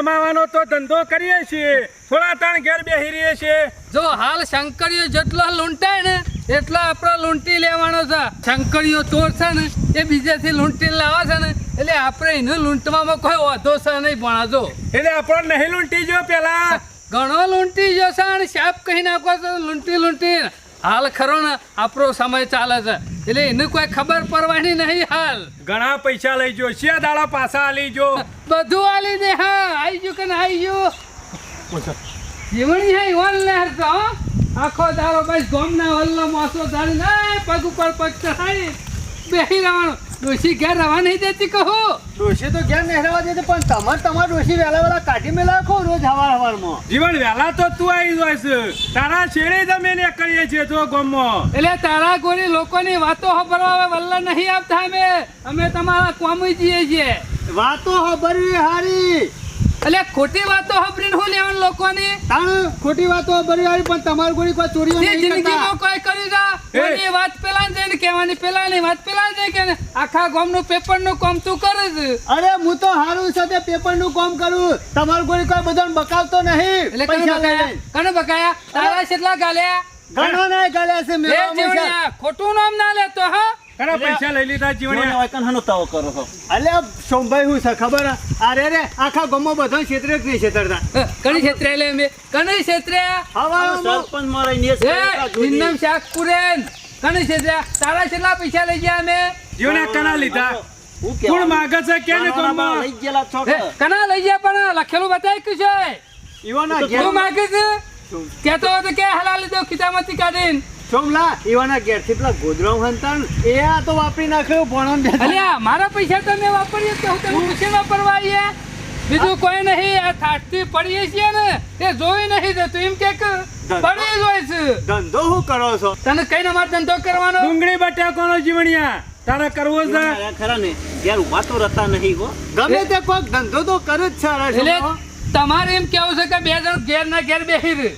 કમાવાનો તો ધંધો કરીએ છીએ. થોડા ત્રણ ઘેર બેહી રહીએ છીએ. જો હાલ શંકરીઓ જેટલો લૂંટાય ને એટલો આપણો લૂંટી લેવાનો છે. શંકરીઓ ચોર છે ને એ બીજેથી લૂંટી લાવે છે ને એટલે આપણે એને લૂંટવામાં કોઈ વાંધો છે નહીં ભણાજો એટલે આપણો નહીં લૂંટી જો પેલા. ઘણો લૂંટી જશે અને સાપ કહી નાખો છો લૂંટી લૂંટી. હાલ ખરો ને આપણો સમય ચાલે છે. એટલે એને કોઈ ખબર પડવાની નહીં હાલ. ઘણા પૈસા લઈ જો શિયા દાડા પાછા આલી જો. બધું આલી દે હા આવી ગયું કે ના આવી ગયું? જીવણી હે ઓન લહેર તો આખો દારો બસ ગોમના વલ્લો મોસો ધાડીને એ પગ ઉપર પગ ચઢાઈ બેહી રહેવાનું. ડોશી ઘેર રવા નહીં દેતી કહો. ડોશી તો ઘેર નહીં રવા દેતી પણ તમારે તમારા ડોશી વહેલા વહેલા કાઢી મેલા ખો રોજ હવાર હવારમાં. જીવન વહેલા તો તું આવી જાય છે તારા છેડે તમે અમે ને કરીએ છીએ તો ગમમાં. એટલે તારા ગોરી લોકોની વાતો હબરવા વલ્લા નહીં આવતા અમે. અમે તમારા કોમી જઈએ છીએ વાતો હબરવી હારી. એટલે ખોટી વાતો સાંભળીને હું લેવાનું લોકોની? તાણ ખોટી વાતો હબરવી હારી પણ તમારી કોઈ કોઈ નહીં જિંદગીમાં કોઈ કરી છે કોઈની વાત પેલા ને જઈને કહેવાની પેલા ની વાત પેલા ને કહેવાની. આખા ગામનું પેપરનું કામ તું કરે છે. અરે હું તો હારું સાથે પેપરનું કામ કરું. તમારું કોઈ કોઈ બધાને બકાવતો નહીં. એટલે પૈસા બકાયા? કને બકાયા? તારા કેટલા ગાલ્યા? ઘણો ના ગાલ્યા છે મેં ખોટું નામ ના લેતો હા. ઘણા પૈસા લઈ લીધા જીવણિયા? અલે સોમભાઈ હું છે ખબર? અરે રે આખા ગામમાં બધા ક્ષેત્રે જ નહીં છેતરતા. હ, કણી ક્ષેત્રે લે અમે કણી ક્ષેત્રે? હવામાં એ નિન્નમ શાકપુરેન. કણી છે તારા કેટલા પૈસા લઈ ગયા અમે? જીવણિયા કના લીધા. કોણ માગે છે કે ને ગમમાં છો કના લઈ ગયા પણ લખેલું બતાય કે છે? ઈવાના તું ઘેર માગે છે? કેતો તો કે હલાલ દો ખિતામતી કાઢીન. સોમલા ઈવાના ઘેરથી પેલા ગોદરાઓ હંતાન એ આ તો વાપરી નાખ્યો ભણો અલ્યા મારા પૈસા તો મેં વાપરીએ તો હું તને પૂછી વાપરવા આવીએ? બીજું કોઈ નહીં આ થાટથી પડીએ છીએ ને એ જોઈ નહીં જતું. એમ કે પડી જોઈ છે. ધંધો શું કરો છો? તને કઈ ને મારે ધંધો કરવાનો? ડુંગળી બટાકોનો જીવણિયા. તારે કરવો છે? ખરા ને. યાર ઊભા તો રહેતા નહીં હો. ગમે તે કોઈક ધંધો તો કરે જ છે એટલે તમારે એમ કેવું છે કે બે જણ ઘેર ના ઘેર બેસી રહે?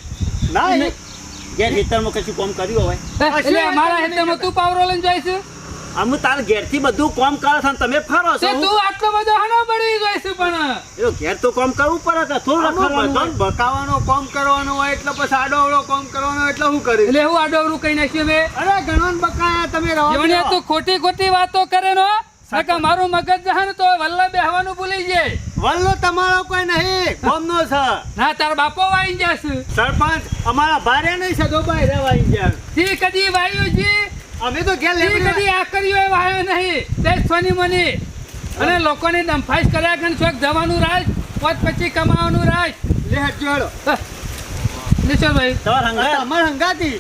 ના ઘેર ખેતરમાં કશું કામ કર્યું હોય? એટલે અમારા હેતરમાં તું પાવરો લઈને જાય છે? અમે તાર ઘેરથી બધું કામ કરો છો તમે ફરો છો. તું આટલો બધો હનો બળી ગયો છે પણ. એ ઘેર તો કામ કરવું પડે કે થોડું રખડવાનું બકાવાનો કોમ કરવાનો હોય એટલે પછી આડો કામ કોમ કરવાનો એટલે હું કરી એટલે હું આડોવરું કઈ નાખ્યું મેં? અરે ઘણો બકાયા તમે રહો જીવણિયા તો ખોટી ખોટી વાતો કરે નો નકર મારું મગજ જહન ને તો વલ્લા બેહવાનું ભૂલી જાય. વલ્લો તમારો કોઈ નહીં કોમનો છે. ના તાર બાપો વાઈ જશે સરપંચ અમારા ભારે નહીં સદોભાઈ રહેવા ગયા. જી કદી વાયુ જી. અમે તો ઘેર જી લેબડી કદી કર્યો એ વાયો નહીં. તે સોની મની. અને લોકોની દમફાઈશ કર્યા કે ચોક જવાનું રાજ પોત પછી કમાવાનું રાજ. લે હજો હેડો નિશોર ભાઈ. તમાર હંગા તમાર હંગાતી.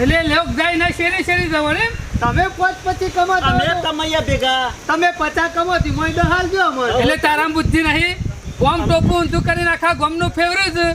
એટલે લોક જાય ના શેરી શેરી જવાનું એમ. તમે પોત પછી કમાતો અમે હોય ભેગા. તમે પચાસ કમાતી મોય દહાલ હાલ જો અમાર. એટલે તારા બુદ્ધિ નહીં. કોમ ટોપું ઊંધું કરી નાખા ગમનું ફેવરેટ છે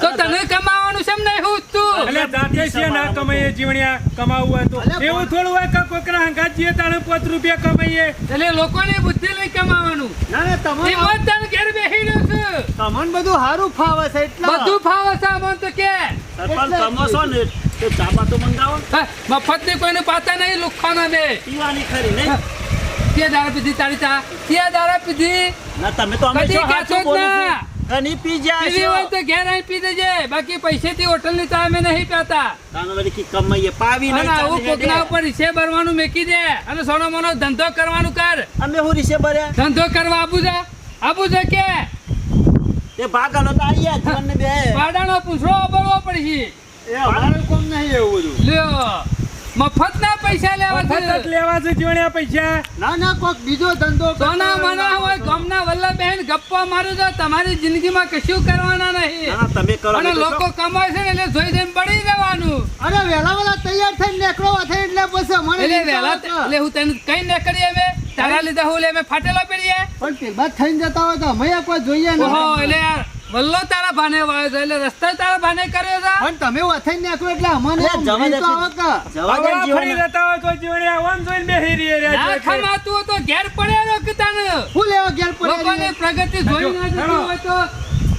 તો તને કમાવાનું છે નહીં હું તું એટલે છે ના કમાઈએ જીવણિયા કમાવું હોય તો. એવું થોડું હોય કે કોકરા હંગાજીએ તાણે પાંચ રૂપિયા કમાઈએ. એટલે લોકોની બુદ્ધિ લઈ કમાવાનું. ના ના એ મત મતદાન ઘેર બેહી રહ્યો છે. તમને બધું સારું ફાવે છે એટલે. બધું ફાવે છે આમાં તો કે. સરપંચ કમો છો ને તો ચાબા તો મંગાવો. મફતની કોઈને પાતા નહીં લુખાના બે. પીવાની ખરી નહીં? કે દાડા પીધી તારી ચા? કે દાડા પીધી? ના તમે તો અમે કદી શું કહેતો જ બોલું ના. ઘણી પી જાય પીવી હોય તો ઘેર આઈ પી દેજે. બાકી પૈસેથી હોટલની ચા અમે નહીં પીતા તાનવરી કી કમાઈએ પાવી નહીં અને આવું કોકના ઉપર રીસે ભરવાનું મેકી દે. અને સોનો મોનો ધંધો કરવાનું કર. અમે હું રીસે ભર્યા? ધંધો કરવા આબુ છે આબુ છે કે તે ભાગ આલો તો જીવન ને બે. પાડાનો પૂછડો ભરવો પડશે. એ અમારું કોમ નહીં એવું બધું. લ્યો. મફત ના પૈસા લેવા મફત લેવા છે જીવણિયા પૈસા. ના ના કોક બીજો ધંધો સોના મના હોય ગમના વલ્લભ બેન ગપ્પા મારું તો તમારી જિંદગીમાં કશું કરવાના નહીં. ના, તમે કરો અને લોકો કમાય છે એટલે જોઈ જઈને પડી જવાનું અરે વેલા વેલા તૈયાર થઈને નીકળો થાય એટલે બસ મને એટલે વેલા એટલે હું તને કઈ નીકળી અમે? તારા લીધે હું લે અમે ફાટેલો પડીએ. પણ તે બાદ થઈને જતા હોય તો અમે કોઈ જોઈએ ન. હો એટલે યાર વલ્લો તારા ભાને વાયો છે એટલે રસ્તા તારા ભાને કર્યો છે. પણ તમે વથાઈ નાખો એટલે અમને જવા દે જવા દે ફરી જીવન જતા હોય તો જીવણિયા આવન જોઈને બેહી રહી રે ના છે. ખમાતું હોય તો ઘેર પડ્યો કે તને ફૂલ એવો ઘેર પડ્યો પડ્યા પ્રગતિ જોઈ ના જતી હોય તો.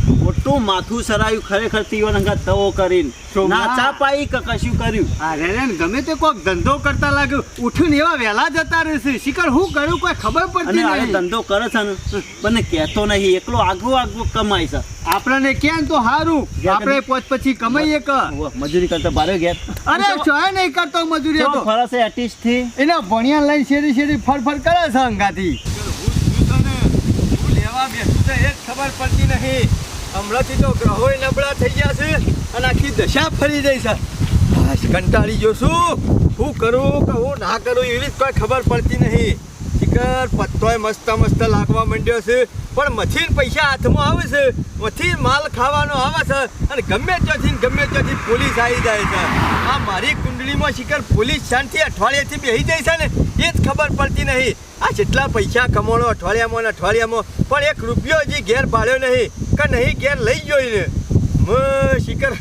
મોટું માથું સરાયું ખરેખર તીવન અંગા તવો કરીને. ના નાચા પાઈ કે કશું કર્યું? આ રે ગમે તે કોક ધંધો કરતા લાગ્યું. ઉઠીને એવા વહેલા જતા રહેશે. શિકર હું કર્યું કોઈ ખબર પડતી નહીં. ધંધો કરે છે ને. મને કહેતો નહીં. એકલો આગવો આગવો કમાય છે. આપણને કેમ તો સારું આપણે પોચ પછી કમાઈએ ક? મજૂરી કરતા ભારે ઘેર. અરે ચોય નહીં કરતો મજૂરી તો? ફરસ છે થી? એના ભણિયા લઈને શેરી શેરી ફરફર કરે છે અંગાથી. લેવા બેસું છે એ ખબર પડતી નહીં. હમણાંથી તો ગ્રહો નબળા થઈ ગયા છે અને આખી દશા ફરી જાય છે. કંટાળી ગયો છું. શું કરું, કહું, ના કરું, એવી જ કોઈ ખબર પડતી નહીં. શિખર પત્તોય મસ્ત મસ્ત લાગવા માંડ્યો છે. પણ મથીન પૈસા હાથમાં આવે છે. મથીન માલ ખાવાનો આવે છે. અને ગમે ત્યાંથી ગમે ત્યાંથી પોલીસ આવી જાય છે. આ મારી કુંડળીમાં શિખર પોલીસ શાંતિ અઠવાડિયાથી બેસી જાય છે ને, એ જ ખબર પડતી નહીં. આ જેટલા પૈસા કમાણો અઠવાડિયામાં ને અઠવાડિયામાં, પણ એક રૂપિયો હજી ઘેર પાડ્યો નહીં. કે નહીં ઘેર લઈ ગયો ને શિખર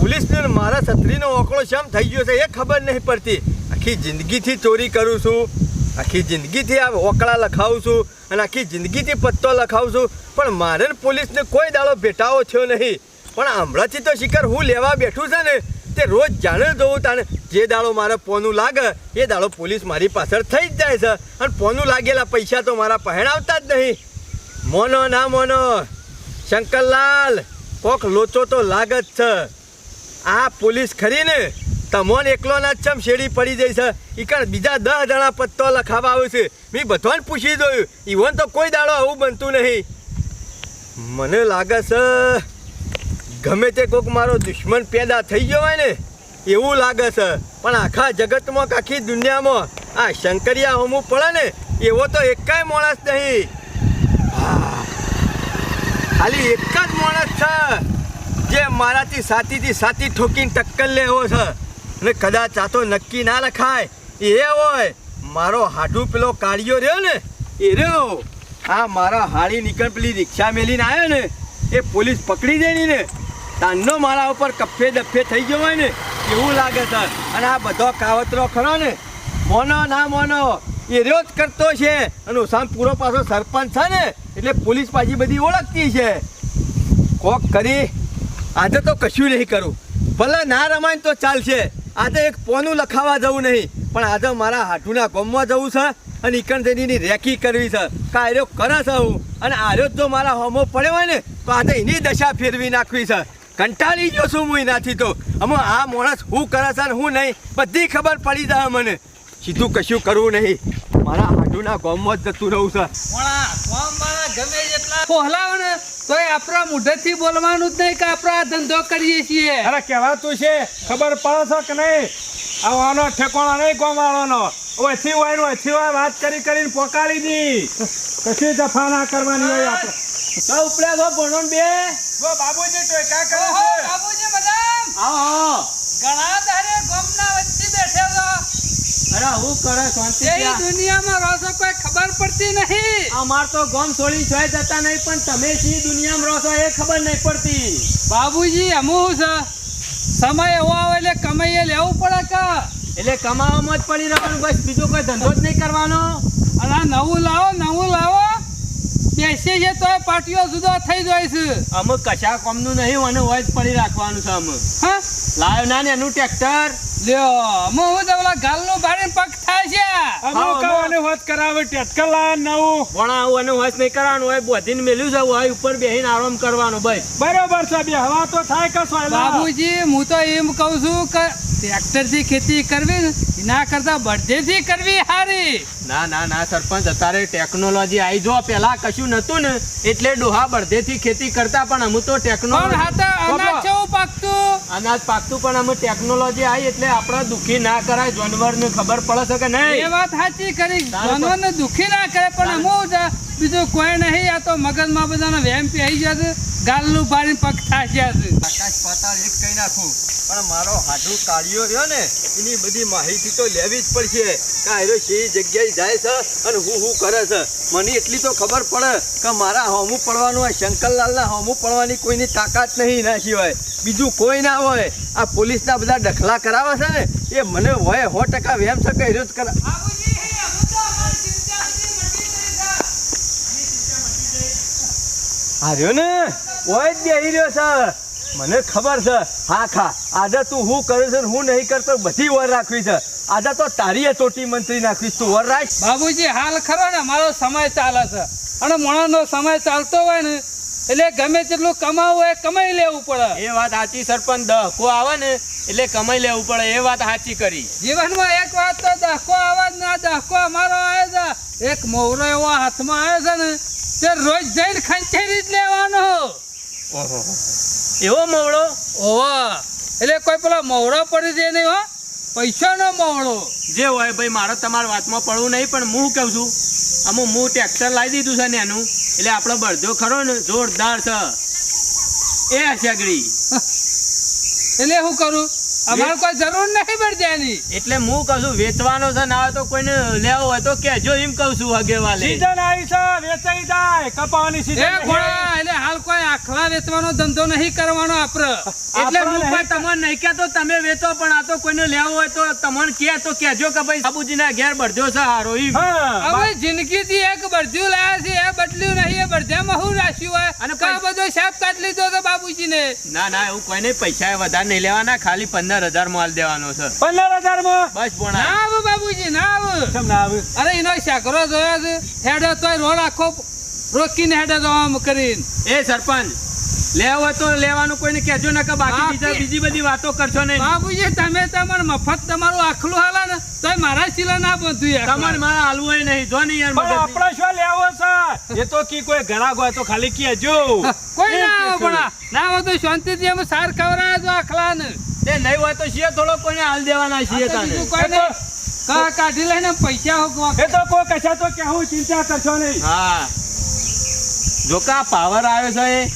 પોલીસને મારા છત્રીનો ઓકળો શેમ થઈ ગયો છે એ ખબર નહીં પડતી. આખી જિંદગીથી ચોરી કરું છું. આખી જિંદગીથી આ ઓકળા લખાવું છું અને આખી જિંદગીથી પત્તો લખાવું છું. પણ મારે પોલીસને કોઈ દાડો ભેટાવો થયો નહીં. પણ હમણાંથી તો શિખર હું લેવા બેઠું છે ને, તે રોજ જાણે જોઉં તાણે જે દાડો મારે પોનું લાગે, એ દાડો પોલીસ મારી પાછળ થઈ જ જાય છે. અને પોનું લાગેલા પૈસા તો મારા પહેણ આવતા જ નહીં. મોનો ના મોનો, શંકરલાલ, કોક લોચો તો લાગ જ છે. આ પોલીસ ખરી ને તમોન એકલોના જ ચમ શેડી પડી જાય છે? ઈકણ બીજા દસ જણા પત્તો લખાવા આવ્યો છે. મેં બધાને પૂછી જોયું. ઈવન તો કોઈ દાડો આવું બનતું નહીં. મને લાગે છે, ગમે તે કોક મારો દુશ્મન પેદા થઈ ગયો હોય ને, એવું લાગે છે. પણ આખા જગતમાં કે આખી દુનિયામાં આ શંકરિયા હોમું પડે ને, એવો તો એકાય માણસ નહીં. ખાલી એક જ માણસ છે, જે મારાથી સાતીથી સાતી ઠોકીને ટક્કર લેવો છે. અને કદાચ આ તો નક્કી ના લખાય એ હોય. મારો હાડું પેલો કાળિયો રહ્યો ને, એ રહ્યો. આ મારા હાડી નીકળ પેલી રિક્ષા મેલીને આવ્યો ને, એ પોલીસ પકડી દેની ને. તાનનો મારા ઉપર કફે દફે થઈ ગયો હોય ને, એવું લાગે છે. અને આ બધો કાવતરો ખરો ને, મોનો ના મોનો, એ રહ્યો જ કરતો છે. અને ઉસામ પૂરો પાછો સરપંચ છે ને, એટલે પોલીસ પાછી બધી ઓળખતી છે. કોક કરી, આજે તો કશું નહીં કરું. ભલે ના રમાય તો ચાલશે. આજે એક પોનું લખાવા જવું નહીં, પણ આજે મારા હાટુના ગોમમાં જવું છે અને ઈકણ તેની રેકી કરવી છે. કાર્યો કરે છે હું. અને આર્યો જ મારા હોમો પડ્યો હોય ને, તો આજે એની દશા ફેરવી નાખવી છે. કંટાળી ગયો છું હું એનાથી તો. અમો આ માણસ હું કરે છે ને હું નહીં, બધી ખબર પડી જાય મને. સીધું કશું કરવું નહીં. મારા હાટુના ગોમમાં જ જતું રહું છે. પોહલાવો ને તોય આપણા મુઢેથી બોલવાનું જ નહીં કે આપણે આ ધંધો કરીએ છીએ. અરે કહેવાતું છે ખબર પડે છે કે નહીં? આવવાનો ઠેકોણો નહીં ગોમાવાનો ઓછી હોય ને ઓછી હોય વાત કરી કરીને પોકાળી દી. કશી દફા ના કરવાની હોય આપણે? તો ઉપડ્યા છો ભણો બે? વો બાબુજી ટોયકા કરે બાબુજી મદામ આવો ઘણા તારે ગામના વચ્ચે બેઠે છો અરે હું કરે શાંતિ એ દુનિયામાં રહો છો કોઈ ખબર પડતી નહીં. અમાર તો ગમ છોડી જોઈ જતા નહીં પણ તમે શી દુનિયામાં રહો છો એ ખબર નહીં પડતી. બાબુજી અમુક છે સમય એવો આવે એટલે કમાઈએ લેવું પડે કે? એટલે કમાવામાં જ પડી રહેવાનું બસ બીજો કોઈ ધંધો જ નહીં કરવાનો. આ નવું લાવો નવું લાવો. બેસીએ છે તો પાટીઓ જુદો થઈ જાય છે. અમે કશા કોમનું નહીં અને હોય પડી રાખવાનું છે અમે. હા? લાવ્યો ના ને એનું ટ્રેક્ટર? લ્યો અમે હું તો પેલા ગાલનું ભારે પગ થાય છે. અમે કવાને વાત કરાવે ટેટકલ લાયા નવું? પણ આવું અને હોય નહીં કરવાનું હોય બોધીને મેલ્યું જવું હોય ઉપર બેહીને આરામ કરવાનો બસ. બરોબર છે બે હવા તો થાય કે સોયલા? બાબુજી હું તો એમ કહું છું કે ટ્રેક્ટરથી ખેતી કરવી ને એના કરતા બળદેથી કરવી સારી ના ના ના સરપંચ અત્યારે ટેકનોલોજી આવી જો પેલા કશું નતું ને એટલે ડોહા બળદેથી ખેતી કરતા પણ અમુક તો ટેકનોલોજી પાકતું? અનાજ પાકતું પણ અમે ટેકનોલોજી આવી એટલે આપણે દુખી ના કરાય. જાનવરને ખબર પડે છે કે એ વાત સાચી કરી. જાનવરને દુખી ના કરે પણ અમુક બીજું કોઈ નહીં આ તો મગજમાં બધાને વેમ પી જશે ગાલનું પાણી પગ થાય છે. આકાશ પાતાળ એક કહી નાખું. પણ મારો હાડું કાઢ્યો રહ્યો ને એની બધી માહિતી તો લેવી જ પડશે. કે આયરો શી જગ્યાએ જાય છે અને હું હું કરે છે? મને એટલી તો ખબર પડે કે મારા હોમું પડવાનું હોય શંકરલાલના હોમું પડવાની કોઈની તાકાત નહીં ના સિવાય. બીજું કોઈ ના હોય. આ પોલીસના બધા ડખલા કરાવે છે ને એ મને હોય સો ટકા વેમ છે કે જ કરા આ ને? હોય જ બેહી રહ્યો છે. મને ખબર છે. હા ખા. આજે તું હું કરે છે હું નહીં કરતો બધી વર રાખવી છે. આજે તો તારી ચોટી મંત્રી નાખવીશ. તું વર રાખ. બાબુજી હાલ ખરો ને મારો સમય ચાલે છે. અને મોણાનો સમય ચાલતો હોય ને એટલે ગમે તેટલું કમાવું એ કમાઈ લેવું પડે. એ વાત સાચી સરપંચ દહકો આવે ને એટલે કમાઈ લેવું પડે એ વાત સાચી કરી. જીવનમાં એક વાત તો દહકો આવે જ ના દહકો અમારો આવે છે. એક મોવરો એવો હાથમાં આવે છે ને તે રોજ જઈને ખંચેરી જ લેવાનો. એવો મોવડો ઓવો એટલે કોઈ પેલો મોવડો પડી દે નહીં હો. પૈસાનો મોવડો જે હોય ભાઈ મારો તમારા વાતમાં પડવું નહીં પણ હું કહું છું અમુક હું ટ્રેક્ટર લાવી દીધું છે ને એનું. એટલે આપણો બળદો ખરો ને જોરદાર છે. એ હશગડી એટલે હું કરું? અમારે કોઈ જરૂર નથી પડતી એટલે હું કહું છું વેચવાનો છે ના હોય તો કોઈને લેવો હોય તો કેજો એમ કહું છું હગેવાલે સીઝન આવી છે વેચાઈ જાય કપાવાની એ સીઝન ઘોડા એટલે હાલ કોઈ આખલા વેચવાનો ધંધો નહીં કરવાનો આપણે. એટલે હું કોઈ તમને નહીં કહેતો તમે વેચો પણ આ તો કોઈને લેવો હોય તો તમને કે તો કહેજો કે ભાઈ બાબુજીના ઘેર બળદો છે હારો ઈ હા હવે જિંદગીથી એક બળદ્યું લાયા છે એ બદલ્યું નહીં એ બળદ્યામાં શું રાખ્યું હોય. અને કા બધો શાપ કાઢ લીધો તો બાબુજીને ના ના એવું કોઈ નહીં પૈસા વધારે નહીં લેવાના ખાલી પંદર હજાર માલ દેવાનો છે. પંદર હજારમાં બસ પણ. ના આવ બાપુજી ના આવ. કેમ ના આવે? અરે એનો શાકરો જોયો છે હેડે તોય રોડ આખો રોકીને હેડે જવા કરીને. એ સરપંચ લેવો તો લેવાનું કોઈને કહેજો ને કે બાકી બીજા બીજી બધી વાતો કરશો નહીં. બાબુજી તમે તમારે મફત તમારું આખલું હાલા ને તો મારા શીલા ના બધું તમારે મારા હાલવું હોય નહીં. જો નહીં યાર પણ આપણે શું લેવો છે? એ તો કી કોઈ ઘરાક હોય તો ખાલી કહેજો. કોઈ ના આવો પણ ના હોય તો શાંતિથી અમે સાર ખવરાય તો આખલા ને તે નહીં હોય તો શીએ થોડો કોઈને હાલ દેવાના શીએ તાને. કા કાઢી લઈને પૈસા હોકવા એ તો કોઈ કશા તો કેવું ચિંતા કરશો નહીં. હા. જો કા પાવર આવ્યો છે એ?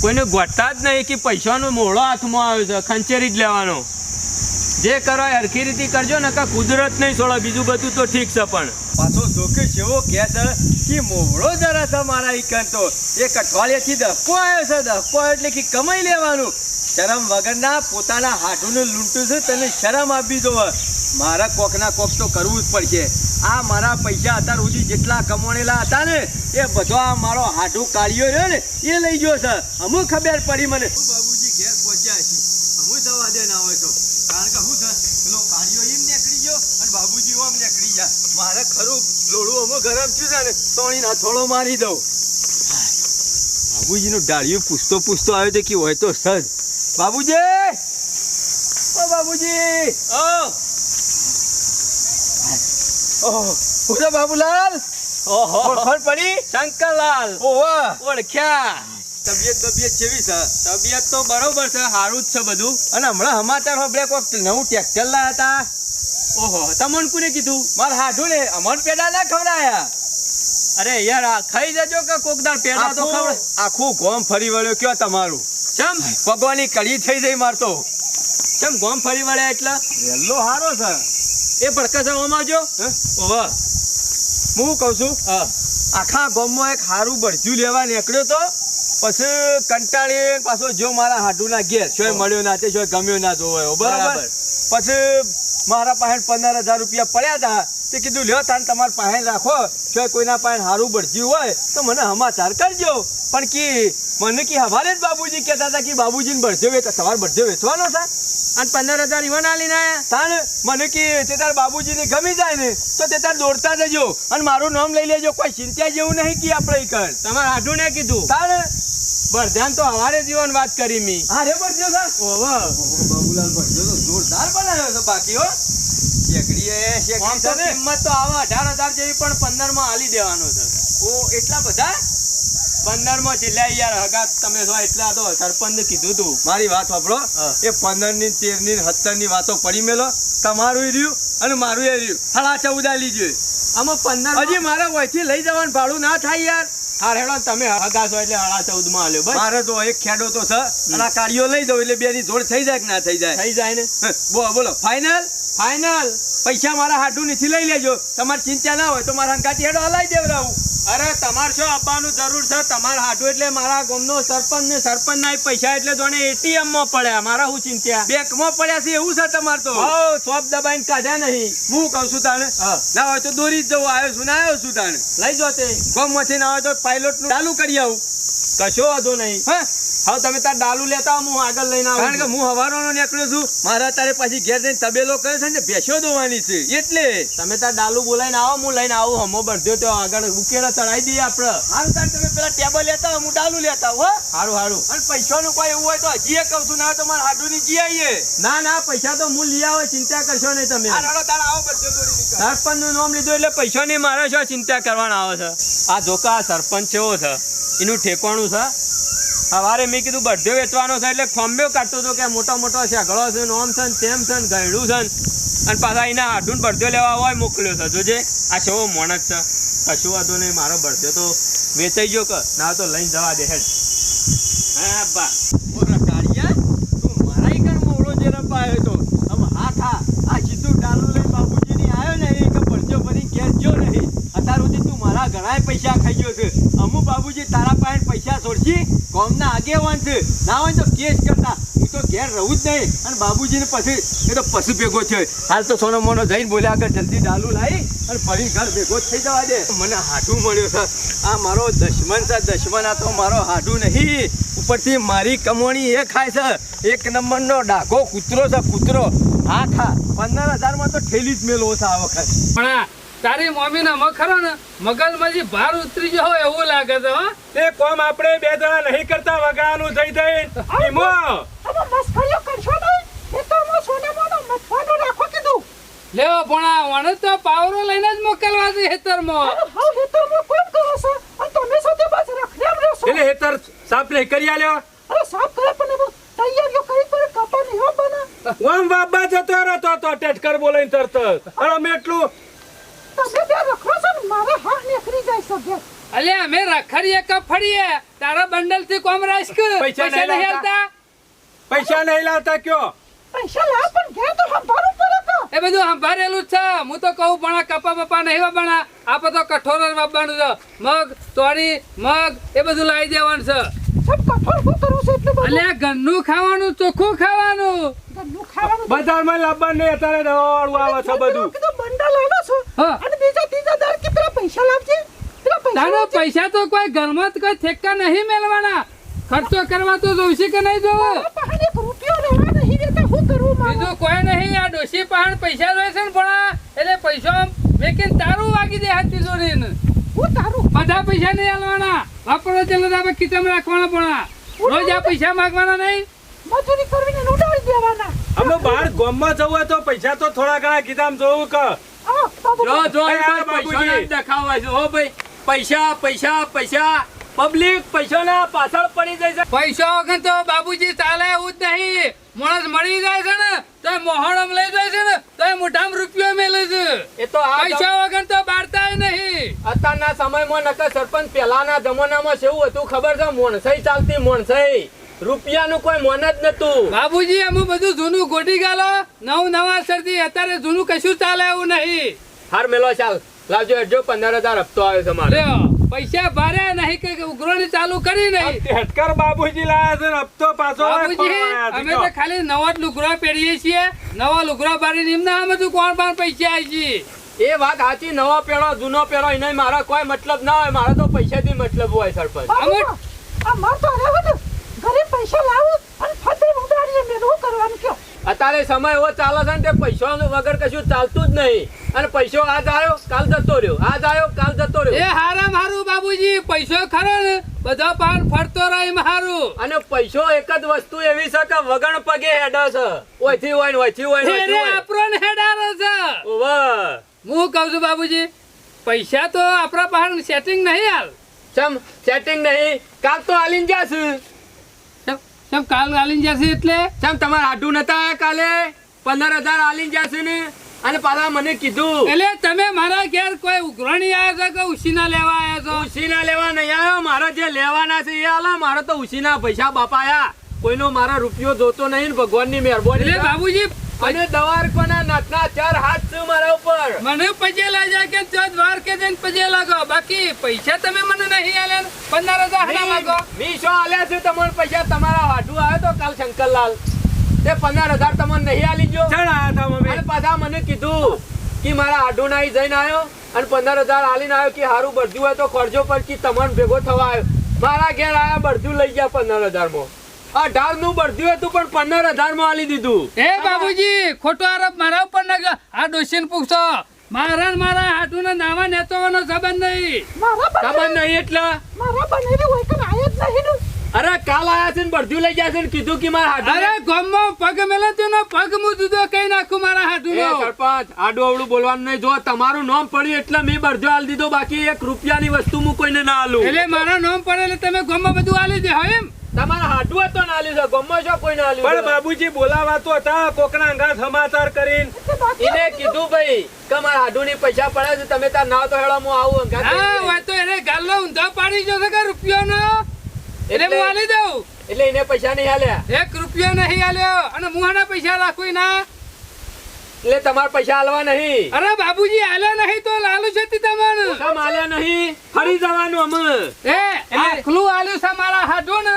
કોઈને ગોઠતા જ નહીં કે પૈસાનો મોળો હાથમાં આવ્યો છે, ખંચેરી જ લેવાનો. જે કરો એ હરખી રીતે કરજો ને કા કુદરત નહીં છોડો, બીજું બધું તો ઠીક છે પણ. પાછો જોકે જેવો કે છે કે મોળો જરા છે મારા ઈકન તો. એક અઠવાડિયાથી ધક્કો આવ્યો છે, ધક્કો એટલે કે કમાઈ લેવાનું. શરમ વગરના પોતાના હાથોનું લૂંટું છે, તને શરમ આપી દો. મારા કોકના કોક તો કરવું જ પડશે. આ મારા પૈસા અત્યાર સુધી જેટલા કમાણેલા હતા ને, એ બધો આ મારો હાથું કાઢ્યો રહ્યો ને, એ લઈ ગયો છે. અમુક ખબર પડી મને. બાબુજી ઘેર પહોંચ્યા છે. હું જવા દે ના હોય તો કારણ કે છે, પેલો કાઢ્યો એમ નીકળી ગયો અને બાબુજી ઓમ નીકળી ગયા. મારે ખરું લોડું અમુક ગરમ થયું છે ને તોણી ના થોડો મારી દઉં. બાબુજીનું ડાળિયું પૂછતો પૂછતો આવ્યો તો કે હોય તો સજ. બાબુજી! ઓ બાબુજી! ઓ! બાબુલાલ! ઓહો! ઓળખાણ પડી? શંકરલાલ! ઓહો ઓળખ્યા! તબિયત તબિયત કેવી છે? તબિયત તો બરોબર છે સારું જ છે બધું. અને હમણાં સમાચાર હોબળે કોક નવું ટ્રેક્ટર લાયા હતા ઓહો તમને કોને કીધું? મારે હાજુ ને અમન પેડા ના ખવડાયા. અરે યાર આ ખાઈ જજો કે કોકદાર પેડા તો ખવડે આખું આખું ગોમ ફરી વળ્યો કયો તમારું? ચમ ભગવાનની કડી થઈ જઈ મારતો ચમ ગોમ ફરી વળ્યા એટલા? વેલ્લો હારો છે. એ ભડકા છે ઓમ આવજો હે? હું કહું છું? આખા ગોમમાં એક હારું બળજ્યું લેવા નીકળ્યો તો પછી કંટાળી પાછો જો મારા હાડુના ઘેર શોય મળ્યો ના તે શોય ગમ્યો ના જોવાયો બરાબર. પછી મારા પાસે પંદર હજાર રૂપિયા પડ્યા હતા. તે કીધું લ્યો તાન તમારા પાસે રાખો. જો કોઈના પાસે સારું બળજ્યું હોય તો મને સમાચાર કરજો. પણ કી મને કી હવારે જ બાબુજી કહેતા હતા કે બાબુજીને બળજો વેચો તમારે બળજો વેચવાનો છે? અને પંદર હજાર ઇવન આલીને આવ્યા તાન મને કે તે તાર બાબુજીને ગમી જાય ને તો તે તાર દોડતા જજો. અને મારું નામ લઈ લેજો. કોઈ ચિંતા જેવું નહીં કે આપણે ઈ કર. તમારે આઢું ને કીધું. તાર બરધ્યાન તો હવારે જીવન વાત કરી મી. હારે ભરજો સર. ઓહો બાબુલાલ બળજો તો જોરદાર બનાવ્યો છે બાકી હો. શેકડી એ શેકડી છે કિંમત તો આવા અઢાર જેવી પણ પંદરમાં આલી દેવાનો છે. ઓ એટલા બધા? પંદરમાં છેલ્લા યાર હગા તમે છો એટલા તો સરપંચ કીધું તું. મારી વાત સાંભળો એ પંદરની તેરની સત્તરની વાતો પડી મેલો. તમારું રહ્યું અને મારું એ રહ્યું. લીજો આમાં પંદર હજી મારા વયથી લઈ જવાનું ભાડું ના થાય યાર. હાર હેડો તમે હગા છો એટલે હળા ચૌદમાં આલ્યો બસ. મારે તો એક ખેડો તો છે. અને આ લઈ દઉં એટલે બે ની જોડ થઈ જાય કે ના થઈ જાય? થઈ જાય ને? બોલો બોલો. ફાઈનલ ફાઈનલ પૈસા મારા હાડું નથી લઈ લેજો. તમારે ચિંતા ના હોય તો મારા હંકાતી હેડો હલાઈ દેવડાવું અરે તમારે શું આપવાનું જરૂર છે? તમારા હાડું એટલે મારા ગામનો સરપંચ ને સરપંચ ના પૈસા એટલે જોને એટીએમમાં પડ્યા. મારા હું ચિંતા? બેંકમાં પડ્યા છે એવું છે તમારે તો? હો સોપ દબાઈને કાઢ્યા નહીં. હું કહું છું તાને ના હોય તો દોરી જ જવું આવ્યો છું ના આવ્યો છું તાને લઈ જો તે. ગમમાંથી ના હોય તો પાયલોટનું ચાલુ કરી આવું. કશો વાંધો નહીં. હા? હવે તમે તાર ડાલુ લેતા હું આગળ લઈને આવું કારણ કે હું હવારોનો નીકળ્યો છું. મારા તારે પાછી ઘેર જઈને તબેલો કરે છે ને ભેંસો દોવાની છે. એટલે. તમે તાર ડાલુ બોલાઈને આવો હું લઈને આવું હમો બળદ્યો તો આગળ ઉકેલા ચડાઈ દઈએ આપણે. હારું તાર તમે પેલા ટેબલ લેતા હું ડાલુ લેતા હો. સારું હારું. અને પૈસાનું કોઈ એવું હોય તો હજી કહું છું ના તો મારા હાડુની જી આવીએ ના ના પૈસા તો હું લઈ આવો ચિંતા કરશો નહીં તમે. તાર આવો નું નામ લીધું એટલે પૈસા નહીં મારે છે ચિંતા કરવાના આવે છે? આ જોકા સરપંચ છે એનું ઠેકવાનું છે. સવારે મેં કીધું બધો વેચવાનો છે એટલે ખોંબ્યો કાઢતો હતો કે મોટો મોટો શેગડો છે, નોમ છે તેમ છે ગયડું છે અને પાછા એના આઢું બળદો લેવા હોય મોકલ્યો છે જોજે, આ શેવો મોણસ છે કશું વાંધો નહીં, મારો બળદો તો વેચાઈ ગયો કે, ના તો લઈને જવા દે હેડ હા બા તું મારા ઈ કણ મોવડો જે રપાયો તો. હવે હા આ સીધું ડાલું લઈને બાપુજીની આયો ને, એ કે પરચો ગયો નહીં. અત્યાર તું મારા ઘણા પૈસા ખાઈ ગયો છે. અમુક બાબુજી તારા પાસે પૈસા છોડશી, કોમના આગેવાન છે. ના હોય તો કેસ કરતા. હું તો ઘેર રહું જ નહીં. અને બાબુજીને પછી એ તો પશુ ભેગો છે. હાલ તો સોનો મોનો જઈને બોલ્યા આગળ જલ્દી ડાલુ લાવી અને ફરી ઘર ભેગો થઈ જવા દે. મને હાઠું મળ્યો છે. આ મારો દશમન છે. દશમન આ તો મારો હાઠું નહીં. ઉપરથી મારી કમોણી એ ખાય છે. એક નંબરનો ડાઘો કૂતરો છે. કૂતરો. હા ખા. પંદર હજારમાં તો ઠેલી જ મેલો છે આ વખત. પણ તારી મમ્મી ના મખરો ને મગજમાંથી ભાર ઉતરી ગયો હોય એવું લાગે છે હો. તે કોમ આપણે બે જણા નહીં કરતા વગાનું થઈ થઈ ઈમો. હવે મસ્કરીઓ કરશો નહીં? એ તો હું સોના મોનો મથવાનું રાખો કીધું. લેવો પણ વણે તો પાવરો લઈને જ મોકલવા છે હેતર મો હા હેતર હેતરમાં કોમ કરો છો? અને તમે સાથે બસ રખડ્યામ રહ્યો છો? એટલે હેતર સાપ નહીં કરી આલ્યો? અરે સાફ કરે પણ તૈયારીઓ કરી પર કપા નહીં હો બના. ઓમ બાબા જતો રહેતો તો ટેટકર બોલાઈને તરત. અને અમે એટલું તમે બે રખડો છો ને મારે હા નીકળી જાય છે અલે અમે રખડીએ કે ફરીએ તારા બંડલથી કોમ રાખ પૈસા નહીં લાવતા? હાલતા પૈસા નહીં લાવતા કયો? પૈસા લાવ પણ ઘેર તો સંભાળવું પડે તો. એ બધું સંભાળેલું છે. હું તો કહું પણ કપા બપા નહીં વાપરણા આપણે તો કઠોર જ વાપરવાનું છે. મગ તોરી મગ એ બધું લાવી દેવાનું છે. સબ કઠોર હું કરું છું એટલું બધું. અલે ઘરનું ખાવાનું ચોખ્ખું ખાવાનું. બજારમાં લાવવા નહીં અત્યારે આવે છે બધું. બંડલ આનો છો હા. અને બીજા ત્રીજા દર કે પેલા પૈસા લાવજે. પેલા પૈસા તારો પૈસા તો કોઈ ઘરમાં કોઈ ઠેકા નહીં મેળવાના. ખર્ચો કરવા તો જોઈશે કે નહીં જોવો? પહાડે રૂપિયો રહેવા નહીં દેતા. શું કરવું મારું બીજું કોઈ નહીં આ ડોશી પહાડ પૈસા જોઈ છે ને પણ એટલે પૈસા વેકીને તારું વાગી દે હાથ તિજોરીને હું તારું? બધા પૈસા નહીં આલવાના. વાપરો ચાલો આપણે કિચન રાખવાના પણ. રોજ આ પૈસા માંગવાના નહીં? મજૂરી કરવીને ઉડાડી દેવાના. અમે બહાર ગામમાં જવું હોય તો પૈસા તો થોડા ઘણા કીધામ જોવું કે જો જો પૈસા બાપુજી. છે. હો ભાઈ પૈસા પૈસા પૈસા. પબ્લિક પૈસાના પાછળ પડી જાય છે. પૈસા વગર તો બાબુજી ચાલે એવું જ નહીં. માણસ મળી જાય છે ને તો મોહણમ લઈ જાય છે ને તો મોઢામાં રૂપિયો મેલે છે. એ તો પૈસા વગર તો બારતાય નહીં. અત્યારના સમયમાં નકર સરપંચ પહેલાના જમાનામાં કેવું હતું. ખબર છે? મોણસાઈ ચાલતી મોણસાઈ. રૂપિયાનું કોઈ મોન જ નતું બાબુજી અમે બધું જૂનું ગોટી ગાલો. નવું નવા સરથી અત્યારે જૂનું કશું ચાલે એવું નહીં. હાર મેલો ચાલ. લાવજો હેડજો પંદર હજાર હપ્તો આવ્યો છે મારે. પૈસા ભારે નહીં કે ઉઘરોણી ચાલુ કરી નહીં. હેટકર બાબુજી લાયા છે હપ્તો પાછો બાબુજી અમે તો ખાલી નવા જ લુગડા પહેરીએ છીએ. નવા લુગરા પહેરીને એમના અમે તો કોણ પણ પૈસા આવી છે? એ વાત સાચી નવો પેરો જૂનો પેરો એને મારા કોઈ મતલબ ના હોય. મારા તો પૈસાથી મતલબ હોય સરપંચ. બાબુ આ માર તો પૈસા લાવું અને ફતે ઉડાડીને મેં શું કરવાનું કયો અત્યારે સમય એવો ચાલે છે ને તે પૈસા વગર કશું ચાલતું જ નહીં. અને પૈસો આજ આવ્યો કાલ જતો રહ્યો. આજ આવ્યો કાલ જતો રહ્યો. એ હારા મારું હારું બાબુજી પૈસો ખરો ને? બધા પાન ફરતો રહે મારું હારું. અને પૈસો એક જ વસ્તુ એવી છે કે વગણ પગે હેડો છે. ઓયથી હોય ને ઓયથી હોય ને એને આપણો ને હેડારો છે. ઓવે. હું કહું છું બાબુજી પૈસા તો આપણા પાસે સેટિંગ નહીં હાલ. ચમ સેટિંગ નહીં? કાલ તો હાલીને જાશું કેમ કાલ આલીન જશે એટલે? ચમ તમારે આઢું નતા આયા કાલે? પંદર હજાર આલીન જશે ને અને પાછા મને કીધું. એટલે તમે મારા ઘેર કોઈ ઉઘરણી આવ્યા છો કે ઉશીના લેવા આવ્યા છો? ઉશીના લેવા નહીં આવ્યો મારા જે લેવાના છે એ આલા. મારા તો ઉશીના પૈસા બાપાયા કોઈનો મારા રૂપિયો જોતો નહીં ભગવાનની મહેરબાની. બાબુજી અને દવારકોના નાતના ચાર હાથ છે મારા ઉપર. મને પજે લાજા કે તો દ્વાર કે જઈને પજે લાગો. બાકી પૈસા તમે મને નહીં આલે ને. પંદર હજાર ના માગો મી શો આલે છે તમને પૈસા. તમારા હાડું આવ્યો તો કાલ શંકરલાલ. તે પંદર હજાર તમને નહીં આલી જો ચાલ આયા તા મમ્મી. અને પાછા મને કીધું કે મારા હાડું નાઈ જઈને આવ્યો અને પંદર હજાર આલીને આવ્યો કે હારું બરજુ હોય તો ખર્ચો પર કે તમને ભેગો થવા આવ્યો મારા ઘેર આયા બરજુ લઈ ગયા પંદર હજારમાં. અઢારનું બળજ્યું હતું પણ પંદર હજારમાં આલી દીધું. એ બાબુજી ખોટો આરોપ મારા ઉપર ના આ ડોશીને પૂછો. મારા મારા હાટુ ના નાવા નેતોવાનો સંબંધ નહીં. સંબંધ નહીં. એટલે? મારા બનેવી હોય કે આયો જ નહીં અરે કાલ આયા છે ને બળજ્યું લઈ ગયા છે ને કીધું કે મારા હાડું અરે ગમો પગ મેલે તેનો પગ મુ દીધો કઈ નાખું મારા હાટુ નો? સરપંચ આડું અવડું બોલવાનું નહીં. જો તમારું નામ પડ્યું એટલે મેં બળજો આલી દીધો. બાકી એક રૂપિયાની વસ્તુ હું કોઈને ના આલું. એટલે મારા નામ પડે એટલે તમે ગમમાં બધું આલી દે એમ? તમારા હાડું હતો ના આલ્યું છે છો કોઈ ના પણ બાબુજી બોલાવા તો હતા કોકના અંગા સમાચાર કરીને. એને કીધું ભાઈ કે મારા હાડું ની પૈસા પડે છે તમે તાર ના તો હેળો હું આવું અંગાત હા લઈને. તો એને ગાલ્લો ઊંધો પાડી જશે કે રૂપિયાનો? એટલે હું આલી દઉં. એટલે એને પૈસા નહીં આલ્યા? એક રૂપિયો નહીં આલ્યો અને મુહાના પૈસા રાખું ના એટલે તમારે પૈસા આલવા નહીં. અરે બાબુજી હાલ્યા નહીં તો લાલુ છે તમારું. તમને આલ્યા નહીં? ફરી જવાનું અમે એ આખલું આલ્યું છે મારા હાડું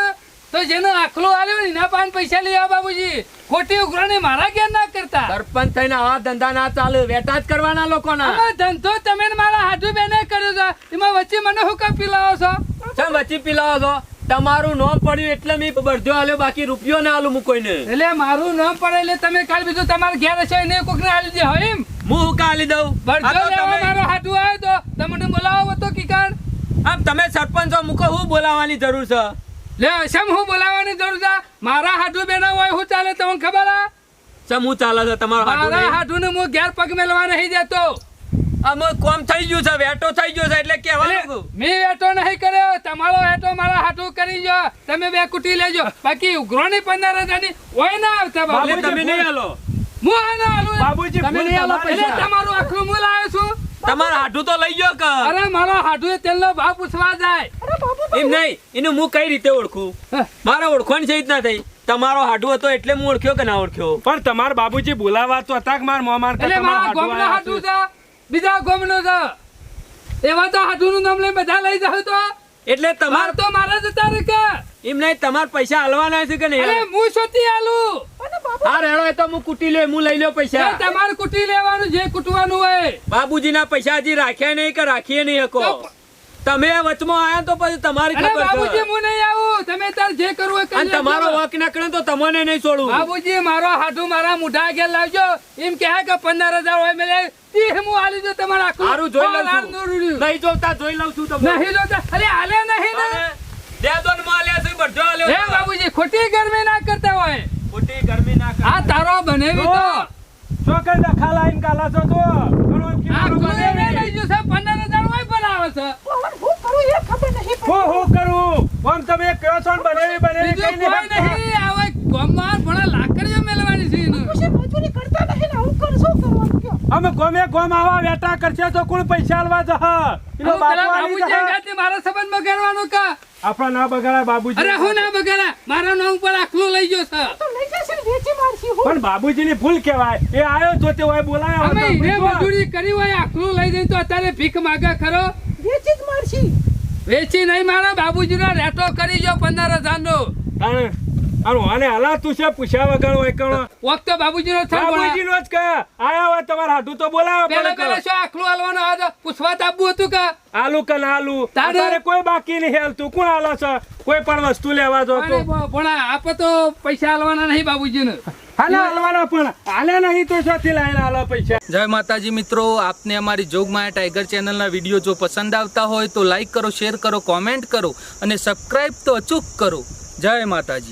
તો જેનો આખલું આલ્યું ને એના પાન પૈસા લઈ આવો બાબુજી ખોટી ઉઘરાણી મારા ઘેર ના કરતા. સરપંચ થઈને આવા ધંધા ના ચાલે વેટા જ કરવાના લોકોના. ધંધો તમે મારા હાજુ બેને કર્યો છે. એમાં વચ્ચે મને હું કાં પીલાવો છો? ચમ વચ્ચે પીલાવો છો? તમારું નામ પડ્યું એટલે મેં બરજો આલ્યો બાકી રૂપિયો ના આલું હું કોઈને. એટલે મારું નામ પડે એટલે તમે કાલ બીજું તમારા ઘેર હશે એને કોકને આલી દે હોય એમ? હું હું કાલી દઉં? બરજો લેવા મારો હાડું આવ્યો તો. તમને બોલાવો તો કિકાણ. આમ તમે સરપંચ મૂકો હું બોલાવવાની જરૂર છે? લે શેમ હું બોલાવવાની જરૂર છે? મારા હાડું બેના હોય હું ચાલે તમને ખબર આ ચમ હું ચાલે છે તમારા હાડું મારા નહીં? ને હું ઘેર પગ મેલવા નહીં દેતો. અમે કોમ થઈ ગયું છે વેટો થઈ ગયો છે એટલે કહેવાનું મેં વેટો નહીં કર્યો તમારો વેટો મારા હાથું કરી જો તમે બે કુટી લેજો. બાકી ઉઘરોની પંદર હજારની હોય ના આવતા બાબુ તમે નહીં આલો હું આનો આલું. બાબુજી તમે નહીં એટલે તમારું આખું હું લાવ્યો છું. તમારો હાઠું તો લઈ ગયો કે અરે મારો હાડું તેલનો ભાવ પૂછવા જાય. એમ નહીં એનું હું કઈ રીતે ઓળખું? મારે મારા ઓળખવાની છે જ ના થઈ. તમારો હાડું હતો એટલે હું ઓળખ્યો કે ના ઓળખ્યો? પણ તમારા બાબુજી બોલાવા તો હતા કે મારા મોમાન કે એટલે તમારા મારા હાડું ગોમનો હાડું છે બીજા ગોમનો છે. એવા તો હાડુંનું નામ લઈ બધા લઈ જાવ તો. એટલે માર તમાર તો મારા જ તારે કે. એમ નહીં તમાર પૈસા હાલવાના છે કે અરે હું શોધી આલું આ રેડો એ તો હું કુટી લે હું લઈ લ્યો પૈસા. તમારે કુટી લેવાનું જે કુટવાનું હોય. બાબુજીના પૈસા હજી રાખ્યા નહીં કે રાખીએ નહીં હકો? તમે વચમાં આયા તો પછી તમારી અરે ખબર બાબુજી હું નહીં આવું. તમે તાર જે કરવું હોય કરી અને તમારો વક નકળે તો તમને નહીં છોડું. બાબુજી મારો હાથું મારા મુઢા આગળ લાવજો. એમ કહે કે પંદર હજાર હોય મેલે તી હું આલી દો તમારા આખું. સારું જોઈ લઉં છું. નહીં જોતા જોઈ લઉં છું તમને. નહીં જોતા? અરે આલે નહીં ને. દે દો ને માલ્યા છે જો આલે હે છે. બાબુજી ખોટી ગરમી ના કરતા હોય. ખોટી ગરમી ના કરે. આ તારો બનેવી તો છો કે ખાલા લાઈન કાલા છો તો કરો આ કોને મે લઈ જો છે? પંદર હજાર હોય બનાવે છે. હું કરું એ ખબર નહીં. હું હું કરું? આમ તમે કયો છો ને બનેવી બનેવી કઈ નહીં આવે ગામમાં ભણા લાકડીઓ મેલવાની છે એને. કરતા નહીં ને આવું કર શું કરવાનું કયો? અમે ગમે ગોમ આવા વેટા કરશે તો કોણ પૈસા આલવા જહ? પેલા બાપો બાબુજી. અંગાથી મારા સંબંધ બગાડવાનો કા? આપણા ના બગાડા બાબુજી. અરે હું ના બગાડા મારા નામ ઉપર આખલું લઈ ગયો છે. તો લઈ જશે વેચી મારશી હું. પણ બાબુજીની ભૂલ કહેવાય. એ આયો તો તે હોય બોલાયો અમે એ મજૂરી કરી હોય આખલું લઈ જઈને તો અત્યારે ભીખ માંગે ખરો? વેચી જ મારશી. વેચી નહીં મારા બાબુજીનો રેટો કરી જો પંદર હજારનો. તાણે આનું આને હલાતું છે? પૂછ્યા વગર હોય કણો. વખત બાબુજીનો થયો ભણા. બાબુજીનો જ કે. આયા હોય તમારા હાટું તો બોલાવો પેલા પેલા શું આખલું હાલવાનો? હતો પૂછવા તો હતું કે? આલુ કે ના આલુ તારે- તારે કોઈ બાકી નહીં હાલતું. કોણ હાલો છે? કોઈ પણ વસ્તુ લેવા જો તો. બ- આપે તો પૈસા હાલવાના નહીં બાબુજીને. હાલે હાલવાના પણ હાલે નહીં તો શોથી લાઈને હાલો પૈસા? જય માતાજી મિત્રો આપને અમારી જોગમાયા ટાઈગર ચેનલના વીડિયો જો પસંદ આવતા હોય તો લાઈક કરો શેર કરો કોમેન્ટ કરો અને સબસ્ક્રાઈબ તો અચૂક કરો. જય માતાજી.